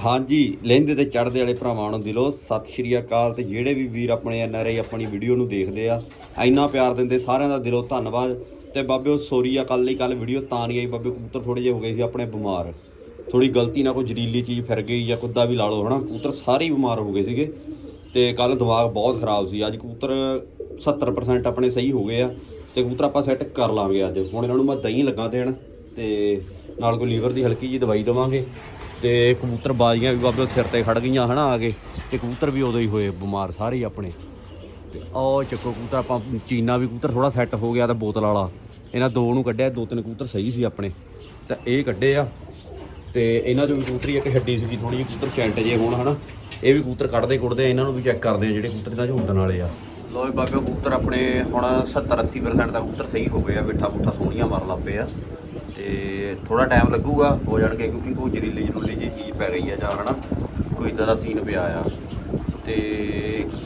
ਹਾਂਜੀ, ਲਹਿੰਦੇ ਤੇ ਚੜ੍ਹਦੇ ਵਾਲੇ ਭਰਾਵਾਂ ਨੂੰ ਦਿਲੋਂ ਸਤਿ ਸ਼੍ਰੀ ਅਕਾਲ ਤੇ ਜਿਹੜੇ ਵੀ ਵੀਰ ਆਪਣੇ ਐਨਆਰਆਈ ਆਪਣੀ ਵੀਡੀਓ ਨੂੰ ਦੇਖਦੇ ਆ, ਇੰਨਾ ਪਿਆਰ ਦਿੰਦੇ, ਸਾਰਿਆਂ ਦਾ ਦਿਲੋਂ ਧੰਨਵਾਦ। ਤੇ ਬਾਬਿਓ, ਸੋਰੀ ਆ ਕੱਲ ਹੀ ਕੱਲ ਵੀਡੀਓ ਤਾਂ ਨਹੀਂ ਆਈ ਬਾਬੇ ਕਬੂਤਰ ਥੋੜੇ ਜਿਹੇ ਹੋ ਗਏ ਸੀ, ਆਪਣੇ ਬਿਮਾਰ। ਥੋੜੀ ਗਲਤੀ ਨਾਲ ਕੋਈ ਜ਼ਰੀਲੀ ਚੀਜ਼ ਫਿਰ ਗਈ ਜਾਂ ਕੁੱਦਾ ਵੀ ਲਾ ਲਓ, ਹਨਾ, ਕਬੂਤਰ ਸਾਰੇ ਹੀ ਬਿਮਾਰ ਹੋ ਗਏ ਸੀਗੇ। ਤੇ ਕੱਲ ਦਿਮਾਗ ਬਹੁਤ ਖਰਾਬ ਸੀ, ਅੱਜ ਕਬੂਤਰ 70% ਆਪਣੇ ਸਹੀ ਹੋ ਗਏ ਆ, ਤੇ ਕਬੂਤਰ ਆਪਾਂ ਸੈੱਟ ਕਰ ਲਾਂਗੇ ਅੱਜ। ਹੁਣ ਇਹਨਾਂ ਨੂੰ ਮੈਂ ਦਹੀਂ ਲੱਗਾ ਦੇਣ, ਤੇ ਨਾਲ ਕੋਈ ਲੀਵਰ ਦੀ ਹਲਕੀ ਜੀ ਦਵਾਈ ਦੇਵਾਂਗੇ। ਤੇ ਕਬੂਤਰ ਬਾਜ਼ੀਆਂ ਵੀ ਬਾਬੇ ਸਿਰ ਤੇ ਖੜ ਗਈਆਂ ਹਨਾ ਆ ਕੇ, ਤੇ ਕਬੂਤਰ ਵੀ ਉਦੋਂ ਹੀ ਹੋਏ ਬਿਮਾਰ ਸਾਰੇ ਹੀ ਆਪਣੇ। ਤੇ ਉਹ ਚੱਕੋ ਕਬੂਤਰ, ਆਪਾਂ ਚੀਨਾ ਵੀ ਕਬੂਤਰ ਥੋੜਾ ਸੈੱਟ ਹੋ ਗਿਆ ਤਾਂ ਬੋਤਲ ਵਾਲਾ। ਇਹਨਾਂ ਦੋ ਨੂੰ ਕੱਢਿਆ, ਦੋ ਤਿੰਨ ਕਬੂਤਰ ਸਹੀ ਸੀ ਆਪਣੇ। ਤਾਂ ਇਹ ਕੱਢੇ ਆ, ਤੇ ਇਹਨਾਂ ਚੋਂ ਵੀ ਕਬੂਤਰੀ ਇੱਕ ਹੱਡੀ ਸੀਗੀ ਥੋੜੀ ਜਿਹੀ, ਕਬੂਤਰ ਚੈਂਟ ਜੇ ਹੋਣ ਹਨਾ। ਇਹ ਵੀ ਕਬੂਤਰ ਕੱਢਦੇ ਕੁੱਟਦੇ ਇਹਨਾਂ ਨੂੰ ਵੀ ਚੈੱਕ ਕਰਦੇ ਆ, ਜਿਹੜੇ ਕਬੂਤਰ ਇਹਨਾਂ 'ਚ ਉੱਡਣ ਵਾਲੇ ਆ। ਲੋ ਵੀ ਬਾਬੇ ਕਬੂਤਰ ਆਪਣੇ ਹੁਣ 70 80% ਦਾ ਕਬੂਤਰ ਸਹੀ ਹੋ ਗਏ ਆ ਬਿੱਠਾ ਪੁੱਠਾ ਸੋਹਣੀਆਂ ਮਾਰਨ ਲੱਗ ਪਏ ਆ। ਤੇ ਥੋੜਾ ਟਾਈਮ ਲੱਗੂਗਾ, ਹੋ ਜਾਣਗੇ ਕਿਉਂਕਿ ਕੋਈ ਜਰੀਲੀ ਜਰੂਲੀ ਜੀ ਚੀਜ਼ ਪੈ ਗਈ ਆ ਜਾਂ ਹਨਾ, ਕੋਈ ਇਦਾਂ ਦਾ ਸੀਨ ਪਿਆ ਆ। ਤੇ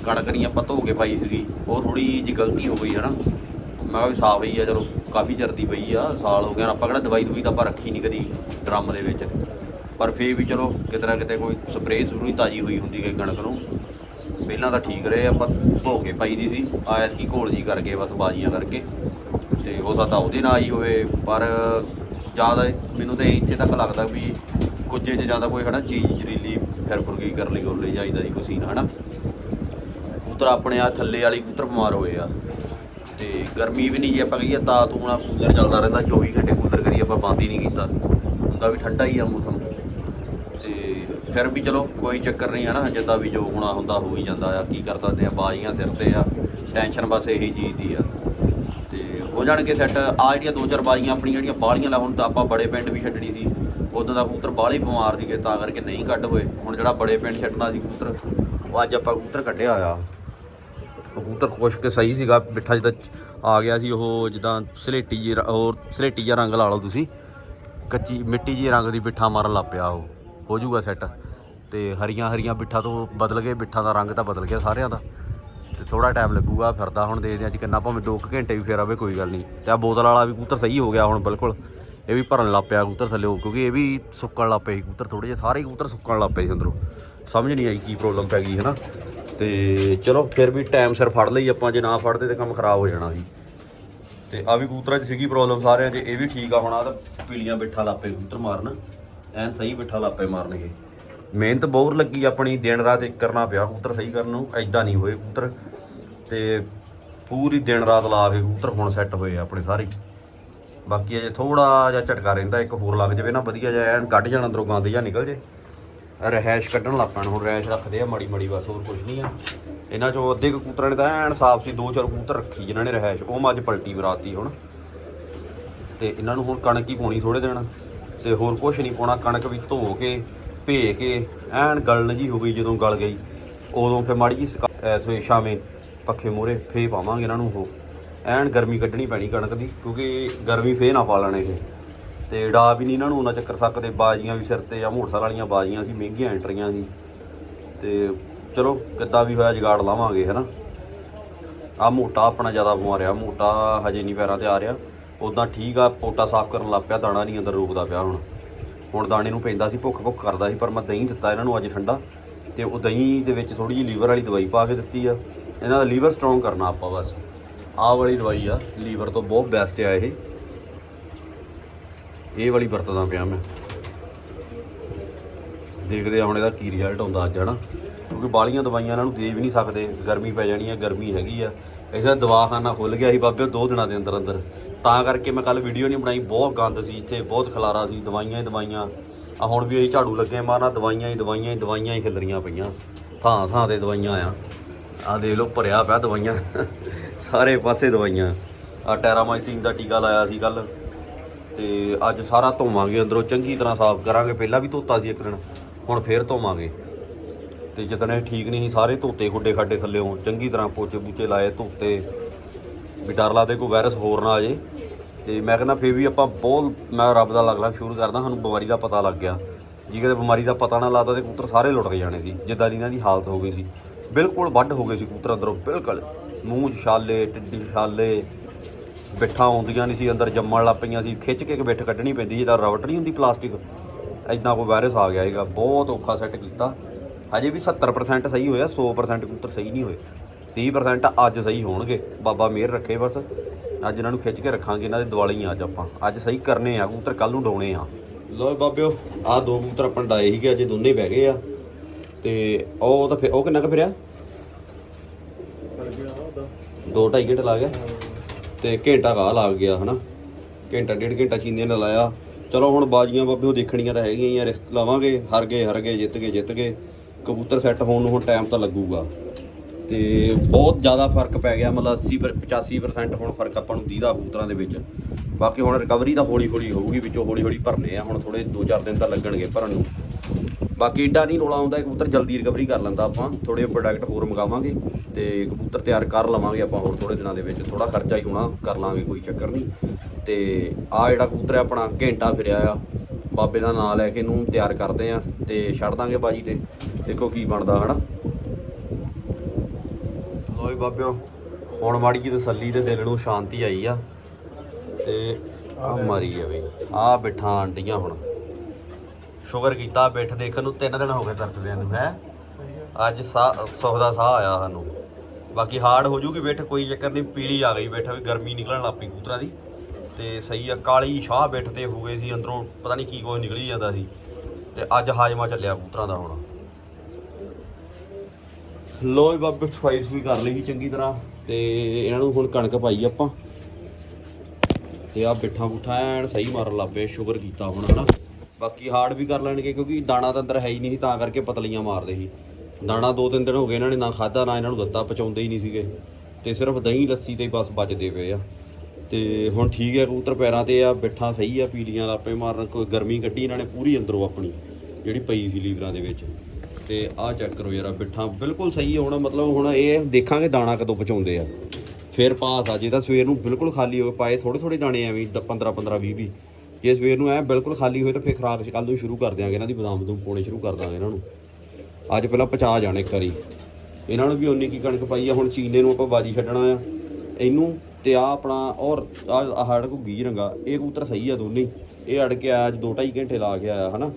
ਕਣਕ ਨਹੀਂ ਆਪਾਂ ਧੋ ਕੇ ਪਾਈ ਸੀਗੀ, ਉਹ ਥੋੜੀ ਜਿਹੀ ਗਲਤੀ ਹੋ ਗਈ ਹਨਾ। ਮੈਂ ਕਿਹਾ ਵੀ ਸਾਫ਼ ਹੀ ਆ, ਚਲੋ ਕਾਫੀ ਜਰਦੀ ਪਈ ਆ, ਸਾਲ ਹੋ ਗਿਆ, ਆਪਾਂ ਕਿਹੜਾ ਦਵਾਈ ਦੂਈ ਤਾਂ ਆਪਾਂ ਰੱਖੀ ਨਹੀਂ ਕਦੀ ਡਰਮ ਦੇ ਵਿੱਚ। ਪਰ ਫੇਰ ਵੀ ਚਲੋ ਕਿਤੇ ਨਾ ਕਿਤੇ ਕੋਈ ਸਪਰੇਅ ਸਪਰੂ ਤਾਜੀ ਹੋਈ ਹੁੰਦੀ ਹੈ ਕਣਕ ਨੂੰ। ਪਹਿਲਾਂ ਤਾਂ ਠੀਕ ਰਹੇ, ਆਪਾਂ ਧੋ ਕੇ ਪਾਈ ਦੀ ਸੀ ਆਇਤ ਕੀ ਘੋਲ ਜੀ ਕਰਕੇ ਬਸ ਬਾਜੀਆਂ ਕਰਕੇ। ਤੇ ਹੋ ਸਕਦਾ ਉਹਦੇ ਨਾਲ ਹੀ ਹੋਵੇ, ਪਰ ਜ਼ਿਆਦਾ ਮੈਨੂੰ ਤਾਂ ਇੱਥੇ ਤੱਕ ਲੱਗਦਾ ਵੀ ਕੁਝੇ 'ਚ ਜ਼ਿਆਦਾ ਕੋਈ ਹਨਾ ਚੀਜ਼ ਜ਼ਰੀਲੀ ਫਿਰ ਫੁਰਗੀ ਕਰ ਲਈ ਗੋਲੇ ਜਾਈਦਾ ਦੀ ਕੋਈ ਸੀਨ ਹਨਾ। ਕਬੂਤਰ ਆਪਣੇ ਆ ਥੱਲੇ ਵਾਲੀ ਕਬੂਤਰ ਬਿਮਾਰ ਹੋਏ ਆ। ਤੇ ਗਰਮੀ ਵੀ ਨਹੀਂ ਜੇ ਆਪਾਂ ਕਹੀਏ, ਤਾਂ ਤੂਣਾ ਕੂਲਰ ਚੱਲਦਾ ਰਹਿੰਦਾ 24 ਘੰਟੇ ਕੂਲਰ ਕਰੀ ਆਪਾਂ ਬੰਦ ਹੀ ਨਹੀਂ ਕੀਤਾ। ਹੁੰਦਾ ਵੀ ਠੰਡਾ ਹੀ ਆ ਮੌਸਮ। ਤੇ ਫਿਰ ਵੀ ਚਲੋ ਕੋਈ ਚੱਕਰ ਨਹੀਂ ਹੈ ਨਾ ਜਿੱਦਾਂ ਵੀ ਜੋ ਹੋਣਾ ਹੁੰਦਾ ਹੋ ਹੀ ਜਾਂਦਾ ਆ, ਕੀ ਕਰ ਸਕਦੇ ਆ, ਬਾਜ਼ੀਆਂ ਸਿਰ ਤੇ ਆ, ਟੈਨਸ਼ਨ ਬਸ ਇਹੀ ਚੀਜ਼ ਦੀ ਆ। ਹੋ ਜਾਣਗੇ ਸੈੱਟ ਆ ਜਿਹੜੀਆਂ ਦੋ ਚਾਰ ਬਾਜ਼ੀਆਂ ਆਪਣੀਆਂ ਜਿਹੜੀਆਂ ਬਾਹਲੀਆਂ ਲਾ, ਹੁਣ ਤਾਂ ਆਪਾਂ ਬੜੇ ਪਿੰਡ ਵੀ ਛੱਡਣੀ ਸੀ। ਉਦੋਂ ਦਾ ਕਬੂਤਰ ਬਾਹਲੇ ਬਿਮਾਰ ਸੀਗੇ, ਤਾਂ ਕਰਕੇ ਨਹੀਂ ਕੱਢ ਹੋਏ। ਹੁਣ ਜਿਹੜਾ ਬੜੇ ਪਿੰਡ ਛੱਡਣਾ ਸੀ ਕਬੂਤਰ, ਉਹ ਅੱਜ ਆਪਾਂ ਕਬੂਤਰ ਕੱਢਿਆ ਆ ਕਬੂਤਰ ਖੁਸ਼ ਕੇ ਸਹੀ ਸੀਗਾ, ਮਿੱਠਾ ਜਿੱਦਾਂ ਆ ਗਿਆ ਸੀ ਉਹ, ਜਿੱਦਾਂ ਸਲੇਟੀ ਜੀ ਹੋਰ ਸਲੇਟੀ ਜਿਹਾ ਰੰਗ ਲਾ ਲਓ ਤੁਸੀਂ। ਕੱਚੀ, ਮਿੱਟੀ ਜੀ ਰੰਗ ਦੀ ਬਿੱਠਾ ਮਾਰਨ ਲੱਗ ਪਿਆ ਉਹ। ਹੋ ਜਾਊਗਾ ਸੈੱਟ ਤੇ ਹਰੀਆਂ ਹਰੀਆਂ ਬਿੱਠਾ ਤੋਂ ਬਦਲ ਗਏ ਬਿੱਠਾ ਦਾ ਰੰਗ ਤਾਂ ਬਦਲ ਗਿਆ ਸਾਰਿਆਂ ਦਾ। ਤੇ ਥੋੜਾ ਟਾਈਮ ਲੱਗੂਗਾ, ਫਿਰਦਾ ਹੁਣ ਦੇਖਦੇ ਆ ਚ ਕਿੰਨਾ ਭਾਵੇਂ 2 ਘੰਟੇ ਵੀ ਫੇਰ ਆਵੇ, ਕੋਈ ਗੱਲ ਨਹੀਂ। ਤੇ ਆ ਬੋਤਲ ਵਾਲਾ ਵੀ ਕਬੂਤਰ ਸਹੀ ਹੋ ਗਿਆ ਹੁਣ, ਬਿਲਕੁਲ। ਇਹ ਵੀ ਭਰਨ ਲੱਗ ਪਿਆ ਕਬੂਤਰ ਥੱਲੇ ਕਿਉਂਕਿ ਇਹ ਵੀ ਸੁੱਕਣ ਲੱਗ ਪਏ ਸੀ ਕਬੂਤਰ ਥੋੜੇ ਜਿਹੇ ਸਾਰੇ ਕਬੂਤਰ ਸੁੱਕਣ ਲੱਗ ਪਏ ਸੀ ਅੰਦਰੋਂ। ਸਮਝ ਨਹੀਂ ਆਈ ਕੀ ਪ੍ਰੋਬਲਮ ਪੈ ਗਈ ਹੈ ਨਾ ਤੇ ਚਲੋ, ਫਿਰ ਵੀ ਟਾਈਮ ਸਿਰ ਫੜ ਲਈ ਆਪਾਂ, ਜੇ ਨਾ ਫੜਦੇ ਤੇ ਕੰਮ ਖਰਾਬ ਹੋ ਜਾਣਾ ਸੀ। ਤੇ ਆ ਵੀ ਕਬੂਤਰਾਂ 'ਚ ਸੀਗੀ ਪ੍ਰੋਬਲਮ ਸਾਰਿਆਂ 'ਚ, ਇਹ ਵੀ ਠੀਕ ਆ ਹੁਣ ਆ ਤਾਂ ਪੀਲੀਆਂ ਬਿੱਠਾ ਲਾਪੇ ਕਬੂਤਰ ਮਾਰਨ। ਐਨ ਸਹੀ ਬਿੱਠਾ ਲਾਪੇ ਮਾਰਨਗੇ ਮਿਹਨਤ ਬਹੁਤ ਲੱਗੀ ਆਪਣੀ, ਦਿਨ ਰਾਤ ਇੱਕ ਕਰਨਾ ਪਿਆ ਕਬੂਤਰ ਸਹੀ ਕਰਨ ਨੂੰ ਐਦਾਂ ਨਹੀਂ ਹੋਏ ਕਬੂਤਰ। ਤੇ ਪੂਰੀ ਦਿਨ ਰਾਤ ਲਾ ਕੇ ਕਬੂਤਰ ਹੁਣ ਸੈੱਟ ਹੋਏ ਆ ਆਪਣੇ ਸਾਰੇ। ਬਾਕੀ ਅਜੇ ਥੋੜਾ ਜਿਹਾ ਝਟਕਾ ਰਹਿੰਦਾ, ਇੱਕ ਹੋਰ ਲੱਗ ਜਾਵੇ ਨਾ, ਵਧੀਆ ਜਿਹਾ ਐਨ ਕੱਢ ਜਾਣਾ ਅੰਦਰੋਂ, ਗੰਦ ਜਾਂ ਨਿਕਲ ਜੇ। ਰਹਿਸ਼ ਕੱਢਣ ਲੱਗ ਪੈਣ, ਹੁਣ ਰਹਿਸ਼ ਰੱਖਦੇ ਆ ਮਾੜੀ ਮਾੜੀ, ਬਸ ਹੋਰ ਕੁਝ ਨਹੀਂ ਆ। ਇਹਨਾਂ ਚੋਂ ਅੱਧੇ ਕੁ ਕਬੂਤਰਾਂ ਨੇ ਤਾਂ ਐਨ ਸਾਫ਼ ਸੀ, ਦੋ ਚਾਰ ਕਬੂਤਰ ਰੱਖੀ ਜਿਨ੍ਹਾਂ ਨੇ ਰਹਿਸ਼ ਉਹ ਮੈਂ ਅੱਜ ਪਲਟੀ ਬਰਾਤੀ ਹੁਣ। ਤੇ ਇਹਨਾਂ ਨੂੰ ਹੁਣ ਕਣਕ ਹੀ ਪਾਉਣੀ ਥੋੜੇ ਦਿਨ, ਤੇ ਹੋਰ ਕੁਝ ਨਹੀਂ ਪਾਉਣਾ, ਕਣਕ ਵੀ ਧੋ ਕੇ ਭੇ ਕੇ ਐਨ ਗਲਣ ਜੀ ਹੋ ਗਈ ਜਦੋਂ ਗਲ ਗਈ। ਉਦੋਂ ਫਿਰ ਮਾੜੀ ਜੀ ਸਵੇ ਸ਼ਾਮੇ ਪੱਖੇ ਮੂਹਰੇ ਫੇ ਪਾਵਾਂਗੇ ਇਹਨਾਂ ਨੂੰ ਉਹ। ਐਨ ਗਰਮੀ ਕੱਢਣੀ ਪੈਣੀ ਕਣਕ ਦੀ, ਕਿਉਂਕਿ ਗਰਮੀ ਫੇ ਨਾ ਪਾ ਲੈਣ ਇਹ। ਤੇ ਡਾ ਵੀ ਨਹੀਂ ਇਹਨਾਂ ਨੂੰ ਉਹਨਾਂ ਚੱਕਰ ਸਕਦੇ ਬਾਜ਼ੀਆਂ ਵੀ ਸਿਰ ਤੇ ਆ, ਮੋਟਰਸਾਈਕਲ ਵਾਲੀਆਂ ਬਾਜ਼ੀਆਂ ਸੀ, ਮਹਿੰਗੀਆਂ ਐਂਟਰੀਆਂ ਸੀ। ਤੇ ਚਲੋ, ਕਿੱਦਾਂ ਵੀ ਹੋਇਆ ਜਗਾੜ ਲਾਵਾਂਗੇ, ਹਨਾ। ਆ ਮੋਟਾ ਆਪਣਾ ਜ਼ਿਆਦਾ ਬਿਮਾਰ ਆ, ਮੋਟਾ ਹਜੇ ਨਹੀਂ ਪੈਰਾਂ ਤੇ ਆ ਰਿਹਾ। ਉਦਾਂ ਠੀਕ ਆ, ਪੋਟਾ ਸਾਫ਼ ਕਰਨ ਲੱਗ ਪਿਆ, ਦਾਣਾ ਨਹੀਂ ਅੰਦਰ ਰੋਕਦਾ ਪਿਆ ਹੁਣ। ਹੁਣ ਦਾਣੇ ਨੂੰ ਪੈਂਦਾ ਸੀ, ਭੁੱਖ ਭੁੱਖ ਕਰਦਾ ਸੀ, ਪਰ ਮੈਂ ਦਹੀਂ ਦਿੱਤਾ ਇਹਨਾਂ ਨੂੰ ਅੱਜ ਠੰਡਾ। ਤੇ ਉਹ ਦਹੀਂ ਦੇ ਵਿੱਚ ਥੋੜੀ ਜਿਹੀ ਲੀਵਰ ਵਾਲੀ ਦਵਾਈ ਪਾ ਕੇ ਦਿੱਤੀ ਆ। ਇਹਨਾਂ ਦਾ ਲੀਵਰ ਸਟਰੋਂਗ ਕਰਨਾ ਆਪਾਂ ਬਸ। ਆਹ ਵਾਲੀ ਦਵਾਈ ਆ, ਲੀਵਰ ਤੋਂ ਬਹੁਤ ਬੈਸਟ ਆ ਇਹ। ਇਹ ਵਾਲੀ ਵਰਤਦਾ ਪਿਆ ਮੈਂ। ਦੇਖਦੇ ਆ ਹੁਣ ਇਹਦਾ ਕੀ ਰਿਜ਼ਲਟ ਆਉਂਦਾ ਅੱਜ, ਹਨਾ। ਕਿਉਂਕਿ ਬਾਲੀਆਂ ਦਵਾਈਆਂ ਇਹਨਾਂ ਨੂੰ ਦੇ ਵੀ ਨਹੀਂ ਸਕਦੇ, ਗਰਮੀ ਪੈ ਜਾਣੀ ਹੈ ਗਰਮੀ ਹੈਗੀ ਆ। ਐਸਾ ਦਵਾਖਾਨਾ ਖੁੱਲ ਗਿਆ ਸੀ ਬਾਬੇ ਦੋ ਦਿਨਾਂ ਦੇ ਅੰਦਰ ਅੰਦਰ। ਤਾਂ ਕਰਕੇ ਮੈਂ ਕੱਲ ਵੀਡੀਓ ਨਹੀਂ ਬਣਾਈ, ਬਹੁਤ ਗੰਦ ਸੀ ਇੱਥੇ, ਬਹੁਤ ਖਲਾਰਾ ਸੀ, ਦਵਾਈਆਂ ਹੀ ਦਵਾਈਆਂ। ਆ ਹੁਣ ਵੀ ਅਸੀਂ ਝਾੜੂ ਲੱਗੇ ਮਾਰਨਾ ਦਵਾਈਆਂ ਹੀ ਦਵਾਈਆਂ ਹੀ ਦਵਾਈਆਂ ਹੀ ਖਿਲਰੀਆਂ ਪਈਆਂ। ਥਾਂ ਥਾਂ ਤੇ ਦਵਾਈਆਂ ਆ। ਆ ਦੇਖ ਲਓ, ਭਰਿਆ ਪਿਆ ਦਵਾਈਆਂ, ਸਾਰੇ ਪਾਸੇ ਦਵਾਈਆਂ। ਆ ਟੈਰਾਮਾਈਸਿਨ ਦਾ ਟੀਕਾ ਲਾਇਆ ਸੀ ਕੱਲ ਤੇ ਅੱਜ ਸਾਰਾ ਧੋਵਾਂਗੇ ਅੰਦਰੋਂ, ਚੰਗੀ ਤਰ੍ਹਾਂ ਸਾਫ਼ ਕਰਾਂਗੇ। ਪਹਿਲਾਂ ਵੀ ਧੋਤਾ ਸੀ ਇੱਕ ਦਿਨ, ਹੁਣ ਫੇਰ ਧੋਵਾਂਗੇ। ਤੇ ਜਿੱਦਣ ਇਹ ਠੀਕ ਨਹੀਂ ਸੀ, ਸਾਰੇ ਧੋਤੇ ਖੁੱਡੇ ਖਾਡੇ ਥੱਲੇੋਂ, ਚੰਗੀ ਤਰ੍ਹਾਂ ਪੋਚੇ ਪੂਚੇ ਲਾਏ, ਧੋਤੇ। ਵੀ ਡਰ ਲੱਗਦਾ ਕੋਈ ਵਾਇਰਸ ਹੋਰ ਨਾ ਆ ਜੇ। ਤੇ ਮੈਂ ਕਹਿੰਦਾ ਫੇਰ ਵੀ ਆਪਾਂ ਬਹੁਤ, ਮੈਂ ਰੱਬ ਦਾ ਲੱਗ ਲੱਗ ਸ਼ੁਰੂ ਕਰਦਾ, ਸਾਨੂੰ ਬਿਮਾਰੀ ਦਾ ਪਤਾ ਲੱਗ ਗਿਆ। ਜੇ ਕਿਤੇ ਬਿਮਾਰੀ ਦਾ ਪਤਾ ਨਾ ਲੱਗਦਾ ਤੇ ਕਬੂਤਰ ਸਾਰੇ ਲੁੱਟ ਕੇ ਜਾਣੇ ਸੀ, ਜਿੱਦਾਂ ਦੀ ਇਹਨਾਂ ਦੀ ਹਾਲਤ ਹੋ ਗਈ ਸੀ। ਬਿਲਕੁਲ ਵੱਢ ਹੋ ਗਏ ਸੀ ਕਬੂਤਰ ਅੰਦਰੋਂ, ਬਿਲਕੁਲ। ਮੂੰਹ ਛਾਲੇ, ਟਿੱਡੀ ਛਾਲੇ, ਬਿੱਠਾਂ ਆਉਂਦੀਆਂ ਨਹੀਂ ਸੀ, ਅੰਦਰ ਜੰਮਣ ਲੱਗ ਪਈਆਂ ਸੀ। ਖਿੱਚ ਕੇ ਇੱਕ ਬਿੱਠ ਕੱਢਣੀ ਪੈਂਦੀ ਜਿਹਦਾ ਰਬਟ ਨਹੀਂ ਹੁੰਦੀ, ਪਲਾਸਟਿਕ। ਐਦਾਂ ਕੋਈ ਵਾਇਰਸ ਆ ਗਿਆ ਹੈਗਾ ਬਹੁਤ ਔਖਾ ਸੈੱਟ ਕੀਤਾ। ਹਜੇ ਵੀ 70% ਸਹੀ ਹੋਇਆ 100% ਕਬੂਤਰ ਸਹੀ ਨਹੀਂ ਹੋਏ। 30% ਅੱਜ ਸਹੀ ਹੋਣਗੇ। ਬਾਬਾ ਮਿਹਰ ਰੱਖੇ ਬਸ। ਅੱਜ ਇਹਨਾਂ ਨੂੰ ਖਿੱਚ ਕੇ ਰੱਖਾਂਗੇ, ਇਹਨਾਂ ਦੇ ਦਿਵਾਲੀ ਅੱਜ ਆਪਾਂ। ਅੱਜ ਸਹੀ ਕਰਨੇ ਆ ਕਬੂਤਰ ਕੱਲ ਨੂੰ ਡਾਉਣੇ ਆ। ਲੋ ਬਾਬਿਓ ਆ ਦੋ ਕਬੂਤਰ ਆਪਾਂ ਡਾਏ ਸੀਗੇ, ਅੱਜ ਦੋਨੇ ਬਹਿ ਗਏ ਆ। ਤੇ ਉਹ ਤਾਂ ਫਿਰ ਉਹ ਕਿੰਨਾ ਕੁ ਫਿਰਿਆ? ਦੋ ਢਾਈ ਘੰਟੇ ਲਾ ਗਿਆ ਤੇ ਘੰਟਾ ਘਾਹ ਲੱਗ ਗਿਆ, ਹਨਾ? ਘੰਟਾ, ਡੇਢ ਘੰਟਾ ਚੀਨੇ ਨੇ ਲਾਇਆ। ਚਲੋ ਹੁਣ ਬਾਜੀਆਂ ਬਾਬੇ ਉਹ ਦੇਖਣੀਆਂ ਤਾਂ ਹੈਗੀਆਂ ਹੀ ਆ, ਰਿਸਕ ਲਵਾਂਗੇ। ਹਾਰ ਗਏ ਹਾਰ ਗਏ, ਜਿੱਤ ਗਏ ਜਿੱਤ ਗਏ। ਕਬੂਤਰ ਸੈੱਟ ਹੋਣ ਨੂੰ ਹੁਣ ਟਾਈਮ ਤਾਂ ਲੱਗੂਗਾ। ਤੇ ਬਹੁਤ ਜ਼ਿਆਦਾ ਫ਼ਰਕ ਪੈ ਗਿਆ, ਮਤਲਬ 80 ਪਰ- 85% ਹੁਣ ਫ਼ਰਕ ਆਪਾਂ ਨੂੰ ਦੀਦਾ ਕਬੂਤਰਾਂ ਦੇ ਵਿੱਚ। ਬਾਕੀ ਹੁਣ ਰਿਕਵਰੀ ਤਾਂ ਹੌਲੀ ਹੌਲੀ ਹੋਊਗੀ, ਵਿੱਚੋਂ ਹੌਲੀ ਹੌਲੀ ਭਰਨੇ ਆ, ਹੁਣ ਥੋੜੇ 2-4 ਦਿਨ ਤਾਂ ਲੱਗਣਗੇ ਭਰਨ ਨੂੰ। ਬਾਕੀ ਏਡਾ ਨਹੀਂ ਰੋਲਾ ਆਉਂਦਾ ਕਬੂਤਰ ਜਲਦੀ ਰਿਕਵਰੀ ਕਰ ਲੈਂਦਾ ਆਪਾਂ ਥੋੜੇ ਪ੍ਰੋਡਕਟ ਹੋਰ ਮੰਗਾਵਾਂਗੇ ਤੇ ਕਬੂਤਰ ਤਿਆਰ ਕਰ ਲਵਾਂਗੇ ਆਪਾਂ ਹੋਰ ਥੋੜੇ ਦਿਨਾਂ ਦੇ ਵਿੱਚ। ਥੋੜਾ ਖਰਚਾ ਹੀ ਹੋਣਾ, ਕਰ ਲਾਂਗੇ, ਕੋਈ ਚੱਕਰ ਨਹੀਂ। ਤੇ ਆ ਜਿਹੜਾ ਕਬੂਤਰ ਹੈ ਆਪਣਾ ਘੰਟਾ ਫਿਰਿਆ ਆ ਬਾਬੇ ਦਾ ਨਾਮ ਲੈ ਕੇ ਇਹਨੂੰ ਤਿਆਰ ਕਰਦੇ ਆ ਤੇ ਛੱਡ ਦਾਂਗੇ ਬਾਜੀ ਤੇ। ਦੇਖੋ ਕੀ ਬਣਦਾ ਹਨਾ? ਲੋਈ ਬਾਬਿਓ ਹੁਣ ਮਾੜੀ ਜੀ ਤਸੱਲੀ ਤੇ ਦਿਲ ਨੂੰ ਸ਼ਾਂਤੀ ਆਈ ਆ ਤੇ ਆ ਮਰੀ ਆ ਬਈ। ਆ ਬਿਠਾਂ ਆਂਡੀਆਂ ਹੁਣ। ਸ਼ੁਕਰ ਕੀਤਾ ਬਿੱਠ ਦੇਖਣ ਨੂੰ ਤਿੰਨ ਦਿਨ ਹੋ ਗਏ ਤਰਸਦਿਆਂ ਨੂੰ ਹੈ? ਅੱਜ ਸਾਹ ਸੁੱਖ ਦਾ ਸਾਹ ਆਇਆ ਸਾਨੂੰ। ਬਾਕੀ ਹਾਰਡ ਹੋ ਜੂਗੀ ਬਿੱਠ ਕੋਈ ਚੱਕਰ ਨਹੀਂ ਪੀਲੀ ਆ ਗਈ ਬਿੱਠ ਵੀ ਗਰਮੀ ਨਿਕਲਣ ਲੱਗ ਪਈ ਕਬੂਤਰਾਂ ਦੀ। ਤੇ ਸਹੀ ਆ, ਕਾਲੀ ਸ਼ਾਹ ਬਿੱਠ ਤੇ ਹੋ ਗਏ ਸੀ, ਅੰਦਰੋਂ ਪਤਾ ਨਹੀਂ ਕੀ ਕੁਝ ਨਿਕਲੀ ਜਾਂਦਾ ਸੀ। ਤੇ ਅੱਜ ਹਾਜਮਾ ਚੱਲਿਆ ਕਬੂਤਰਾਂ ਦਾ ਹੁਣ। ਲੋ ਜੀ ਬਾਬੇ ਸਫ਼ਾਈ ਵੀ ਕਰ ਲਈ ਸੀ ਚੰਗੀ ਤਰ੍ਹਾਂ। ਤੇ ਇਹਨਾਂ ਨੂੰ ਹੁਣ ਕਣਕ ਪਾਈ ਆਪਾਂ। ਤੇ ਆ ਬਿੱਠਾ ਬੁੱਠਾ ਐਨ ਸਹੀ ਮਾਰਨ ਲੱਗ ਪਏ ਸ਼ੁਗਰ ਕੀਤਾ ਹੁਣ, ਹਨਾ। ਬਾਕੀ ਹਾਰਡ ਵੀ ਕਰ ਲੈਣਗੇ, ਕਿਉਂਕਿ ਦਾਣਾ ਤਾਂ ਅੰਦਰ ਹੈ ਹੀ ਨਹੀਂ ਸੀ, ਤਾਂ ਕਰਕੇ ਪਤਲੀਆਂ ਮਾਰਦੇ ਸੀ। ਦਾਣਾ ਦੋ ਤਿੰਨ ਦਿਨ ਹੋ ਗਏ, ਇਹਨਾਂ ਨੇ ਨਾ ਖਾਦਾ ਨਾ ਇਹਨਾਂ ਨੂੰ ਦਿੱਤਾ, ਪਚਾਉਂਦੇ ਹੀ ਨਹੀਂ ਸੀਗੇ। ਤੇ ਸਿਰਫ ਦਹੀਂ, ਲੱਸੀ ਤੇ ਬਸ ਬਚਦੇ ਪਏ ਆ। ਤੇ ਹੁਣ ਠੀਕ ਹੈ, ਕਬੂਤਰ ਪੈਰਾਂ ਤੇ ਆ, ਬਿੱਠਾ ਸਹੀ ਆ, ਪੀਲੀਆਂ ਲਾਪੇ ਮਾਰਨ, ਕੋਈ ਗਰਮੀ ਕੱਢੀ ਇਹਨਾਂ ਨੇ ਪੂਰੀ ਅੰਦਰੋਂ ਆਪਣੀ, ਜਿਹੜੀ ਪਈ ਸੀ ਲੀਵਰਾਂ ਦੇ ਵਿੱਚ। ਤੇ ਆਹ ਚੈੱਕ ਕਰੋ ਯਾਰ ਬਿੱਠਾ ਬਿਲਕੁਲ ਸਹੀ ਆ, ਹੁਣ ਮਤਲਬ ਹੁਣ ਇਹ ਦੇਖਾਂਗੇ ਦਾਣਾ ਕਦੋਂ ਪਚਾਉਂਦੇ ਆ। ਫਿਰ ਪਾਸ ਆ, ਜੇ ਤਾਂ ਸਵੇਰ ਨੂੰ ਬਿਲਕੁਲ ਖਾਲੀ ਹੋਵੇ, ਪਾਏ ਥੋੜੇ ਥੋੜੇ ਦਾਣੇ ਐਵੇਂ 15 15 20 20 ਜੇ ਸਵੇਰ ਨੂੰ ਐ ਬਿਲਕੁਲ ਖਾਲੀ ਹੋਏ ਤਾਂ ਫਿਰ ਖਰਾਕ ਕੱਲ ਨੂੰ ਸ਼ੁਰੂ ਕਰ ਦਿਆਂਗੇ ਇਹਨਾਂ ਦੀ, ਬਦਾਮ ਬਦੂਮ ਪਾਉਣੇ ਸ਼ੁਰੂ ਕਰ ਦਾਂਗੇ ਇਹਨਾਂ ਨੂੰ। ਅੱਜ ਪਹਿਲਾਂ ਪਚਾ ਜਾਣ ਇੱਕ ਵਾਰੀ। ਇਹਨਾਂ ਨੂੰ ਵੀ ਓਨੀ ਕੀ ਕਣਕ ਪਾਈ ਆ, ਹੁਣ ਚੀਨੇ ਨੂੰ ਆਪਾਂ ਬਾਜੀ ਛੱਡਣਾ ਆ। ਇਹਨੂੰ ਤੇ ਆ ਆਪਣਾ ਔਰ ਆ ਹੜ ਘੁੱਗੀ ਰੰਗਾ ਇਹ ਕਬੂਤਰ ਸਹੀ ਆ ਦੋਨੇ। ਇਹ ਅੜ ਕੇ ਆਇਆ ਅੱਜ 2.5 ਘੰਟੇ ਲਾ ਕੇ ਆਇਆ ਹਨਾ।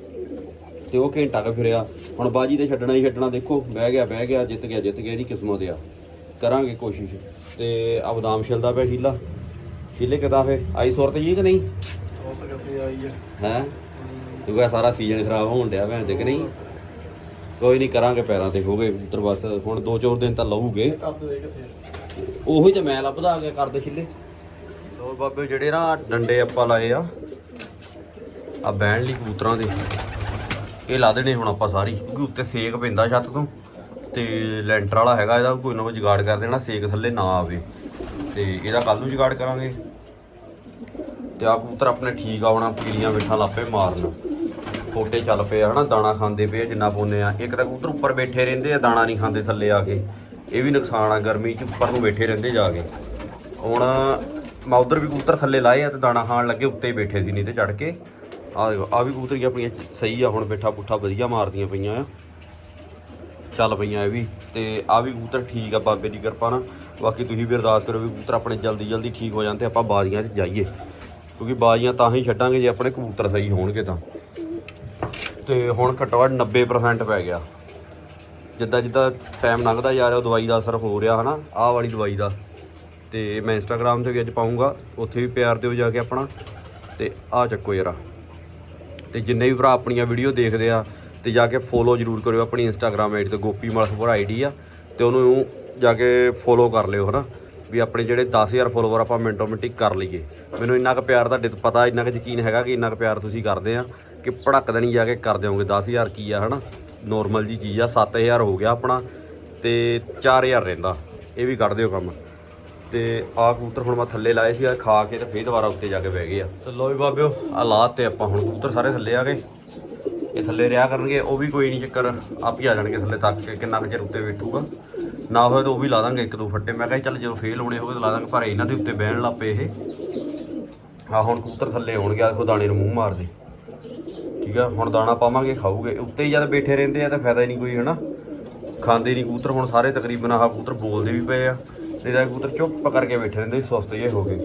ਤੇ ਉਹ ਘੰਟਾ ਕ ਫਿਰਿਆ। ਹੁਣ ਬਾਜੀ ਤੇ ਛੱਡਣਾ ਹੀ ਛੱਡਣਾ ਦੇਖੋ ਬਹਿ ਗਿਆ ਬਹਿ ਗਿਆ ਜਿੱਤ ਗਿਆ ਜਿੱਤ ਗਿਆ ਇਹਦੀ ਕਿਸਮਤ ਆ। ਕਰਾਂਗੇ ਕੋਸ਼ਿਸ਼। ਤੇ ਆ ਬਦਾਮ ਛਿਲਦਾ ਪਿਆ ਹੀਲਾ ਹੀਲੇ ਕਿਦਾਂ ਫੇ ਆਈ ਸੁਰਤ ਜੀ ਕਿ ਨਹੀਂ? ਉਹ ਤਾਂ ਕਿੱਥੇ ਆਈ ਹੈ ਹੈ? ਕਿਉਂਕਿ ਸਾਰਾ ਸੀਜ਼ਨ ਖਰਾਬ ਹੋਣ ਡਿਆ ਭੈਣ ਤੇ ਕਿ ਨਹੀਂ? ਕੋਈ ਨਹੀਂ ਕਰਾਂਗੇ ਪੈਰਾਂ ਤੇ ਹੋ ਗਏ ਕਬੂਤਰ ਬਸ। ਹੁਣ ਦੋ ਚਾਰ ਦਿਨ ਤਾਂ ਲਊਗੇ। ਉਹੀ ਤੇ ਮੈਂ ਲੱਭਦਾ ਆ ਗਿਆ ਕਰਦੇ ਛਿੱਲੇ ਲੋ ਬਾਬੇ ਜਿਹੜੇ ਨਾ ਡੰਡੇ ਆਪਾਂ ਲਾਏ ਆ ਆ ਬਹਿਣ ਲਈ ਕਬੂਤਰਾਂ ਦੇ। ਇਹ ਲਾ ਦੇਣੇ ਹੁਣ ਆਪਾਂ ਸਾਰੀ। ਕਿਉਂਕਿ ਉੱਤੇ ਸੇਕ ਪੈਂਦਾ ਛੱਤ ਤੋਂ, ਤੇ ਲੈਂਟਰ ਵਾਲਾ ਹੈਗਾ, ਇਹਦਾ ਕੋਈ ਨਾ ਕੋਈ ਜੁਗਾੜ ਕਰ ਦੇਣਾ, ਸੇਕ ਥੱਲੇ ਨਾ ਆਵੇ। ਤੇ ਇਹਦਾ ਕੱਲ ਨੂੰ ਜੁਗਾੜ ਕਰਾਂਗੇ। ਤੇ ਆ ਕਬੂਤਰ ਆਪਣੇ ਠੀਕ ਆਉਣਾ ਪੀਲੀਆਂ ਬਿਠਾਂ ਲਾਪੇ ਮਾਰਨ। ਫੋਟੇ ਚੱਲ ਪਏ ਆ, ਹਨਾ, ਦਾਣਾ ਖਾਂਦੇ ਪਏ ਜਿੰਨਾ ਪਾਉਂਦੇ ਆ। ਇੱਕ ਤਾਂ ਕਬੂਤਰ ਉੱਪਰ ਬੈਠੇ ਰਹਿੰਦੇ ਆ, ਦਾਣਾ ਨਹੀਂ ਖਾਂਦੇ ਥੱਲੇ ਆ ਕੇ। ਇਹ ਵੀ ਨੁਕਸਾਨ ਆ, ਗਰਮੀ ਚ ਉੱਪਰ ਨੂੰ ਬੈਠੇ ਰਹਿੰਦੇ ਜਾ ਕੇ। ਹੁਣ ਮੈਂ ਉਧਰ ਵੀ ਕਬੂਤਰ ਥੱਲੇ ਲਾਏ ਆ ਤੇ ਦਾਣਾ ਖਾਣ ਲੱਗੇ, ਉੱਤੇ ਬੈਠੇ ਸੀ ਨਹੀਂ ਤੇ ਚੜ ਕੇ। ਆ ਦੇਖੋ, ਆ ਵੀ ਕਬੂਤਰੀਆਂ ਆਪਣੀਆਂ ਸਹੀ ਆ, ਹੁਣ ਬੈਠਾ ਪੁੱਠਾ ਵਧੀਆ ਮਾਰਦੀਆਂ ਪਈਆਂ ਆ। ਚੱਲ ਪਈਆਂ ਇਹ ਵੀ, ਤੇ ਆ ਵੀ ਕਬੂਤਰ ਠੀਕ ਆ, ਬਾਬੇ ਦੀ ਕਿਰਪਾ ਨਾਲ। ਬਾਕੀ ਤੁਸੀਂ ਵੀ ਅਰਦਾਸ ਕਰੋ ਵੀ ਕਬੂਤਰ ਆਪਣੇ ਜਲਦੀ ਜਲਦੀ ਠੀਕ ਹੋ ਜਾਣ ਤੇ ਆਪਾਂ ਬਾਜ਼ੀਆਂ 'ਚ ਜਾਈਏ। ਕਿਉਂਕਿ ਬਾਜ਼ੀਆਂ ਤਾਂ ਹੀ ਛੱਡਾਂਗੇ ਜੇ ਆਪਣੇ ਕਬੂਤਰ ਸਹੀ ਹੋਣਗੇ ਤਾਂ। ਤੇ ਹੁਣ ਘੱਟੋ ਘੱਟ 90% ਪੈ ਗਿਆ। ਜਿੱਦਾਂ ਜਿੱਦਾਂ ਟਾਈਮ ਲੰਘਦਾ ਜਾ ਰਿਹਾ, ਉਹ ਦਵਾਈ ਦਾ ਅਸਰ ਹੋ ਰਿਹਾ, ਹਨਾ? ਆਹ ਵਾਲੀ ਦਵਾਈ ਦਾ। ਤੇ ਮੈਂ ਇੰਸਟਾਗ੍ਰam ਤੇ ਵੀ ਅੱਜ ਪਾਉਂਗਾ ਉੱਥੇ ਵੀ ਪਿਆਰ ਦਿਓ ਜਾ ਕੇ ਆਪਣਾ। ਤੇ ਆ ਚੱਕੋ ਯਾਰਾ ਤੇ ਜਿੰਨੇ ਵੀ ਭਰਾ ਆਪਣੀਆਂ ਵੀਡੀਓ ਦੇਖਦੇ ਆ, ਤੇ ਜਾ ਕੇ ਫੋਲੋ ਜਰੂਰ ਕਰਿਓ ਆਪਣੀ ਇੰਸਟਾਗ੍ਰam ਆਈਡੀ ਤੇ, ਗੋਪੀ ਮਲਖਪੁਰ ਆਈਡੀ ਆ। ਤੇ ਉਹਨੂੰ ਜਾ ਕੇ ਫੋਲੋ ਕਰ ਲਿਓ, ਹਨਾ? ਵੀ ਆਪਣੇ ਜਿਹੜੇ 10000 ਫੋਲੋਵਰ ਆਪਾਂ ਮਿੰਟੋ ਮਿੰਟੀ ਕਰ ਲਈਏ। ਮੈਨੂੰ ਇੰਨਾ ਕੁ ਪਿਆਰ ਤੁਹਾਡੇ ਤੋਂ ਪਤਾ, ਇੰਨਾ ਕੁ ਯਕੀਨ ਹੈਗਾ ਕਿ ਇੰਨਾ ਕੁ ਪਿਆਰ ਤੁਸੀਂ ਕਰਦੇ ਆ, ਕਿ ਭੜਕ ਦੇਣੀ ਜਾ ਕੇ ਕਰ ਦਿਓਗੇ। 10000 ਕੀ ਆ, ਹਨਾ? ਨੋਰਮਲ ਜੀ ਚੀਜ਼ ਆ 7000 ਹੋ ਗਿਆ ਆਪਣਾ ਤੇ 4000 ਰਹਿੰਦਾ, ਇਹ ਵੀ ਕੱਢ ਦਿਓ ਕੰਮ। ਤੇ ਆਹ ਕਬੂਤਰ ਹੁਣ ਮੈਂ ਥੱਲੇ ਲਾਏ ਸੀ ਆ ਖਾ ਕੇ ਤੇ ਫੇਰ ਦੁਬਾਰਾ ਉੱਤੇ ਜਾ ਕੇ ਬਹਿ ਗਏ ਆ। ਤੇ ਲੋ ਵੀ ਬਾਬਿਓ ਆ ਲਾ ਤੇ ਆਪਾਂ ਹੁਣ ਕਬੂਤਰ ਸਾਰੇ ਥੱਲੇ ਆ ਗਏ। ਇਹ ਥੱਲੇ ਰਿਆ ਕਰਨਗੇ, ਉਹ ਵੀ ਕੋਈ ਨਹੀਂ ਚੱਕਰ, ਆਪ ਹੀ ਆ ਜਾਣਗੇ ਥੱਲੇ ਤੱਕ ਕੇ ਕਿੰਨਾ ਕੁ ਚਿਰ ਉੱਤੇ ਬੈਠੂਗਾ। ਨਾ ਹੋਏ ਤਾਂ ਉਹ ਵੀ ਲਾ ਦਾਂਗੇ ਇੱਕ ਦੋ ਫੱਟੇ। ਮੈਂ ਕਿਹਾ ਚੱਲ ਜਦੋਂ ਫੇਲ ਹੋਣੇ ਹੋਵੇ ਤਾਂ ਲਾ ਦਾਂਗੇ, ਪਰ ਇਹਨਾਂ ਦੇ ਉੱਤੇ ਬਹਿਣ ਲੱਪੇ ਇਹ। ਆ ਹੁਣ ਕਬੂਤਰ ਥੱਲੇ ਹੋਣਗੇ ਆ ਦੇਖੋ ਦਾਣੇ ਨੂੰ ਮੂੰਹ ਮਾਰਦੇ। ਠੀਕ ਆ, ਹੁਣ ਦਾਣਾ ਪਾਵਾਂਗੇ, ਖਾਊਗੇ। ਉੱਤੇ ਹੀ ਜਦ ਬੈਠੇ ਰਹਿੰਦੇ ਆ ਤਾਂ ਫਾਇਦਾ ਹੀ ਨਹੀਂ ਕੋਈ, ਹਨਾ? ਖਾਂਦੇ ਨਹੀਂ ਕਬੂਤਰ, ਹੁਣ ਸਾਰੇ ਤਕਰੀਬਨ ਆਹ ਕਬੂਤਰ ਬੋਲਦੇ ਵੀ ਪਏ ਆ। ਨਹੀਂ ਤਾਂ ਇਹ ਕਬੂਤਰ ਚੁੱਪ ਕਰਕੇ ਬੈਠੇ ਰਹਿੰਦੇ, ਸੁਸਤ ਜਿਹੇ ਹੋ ਗਏ।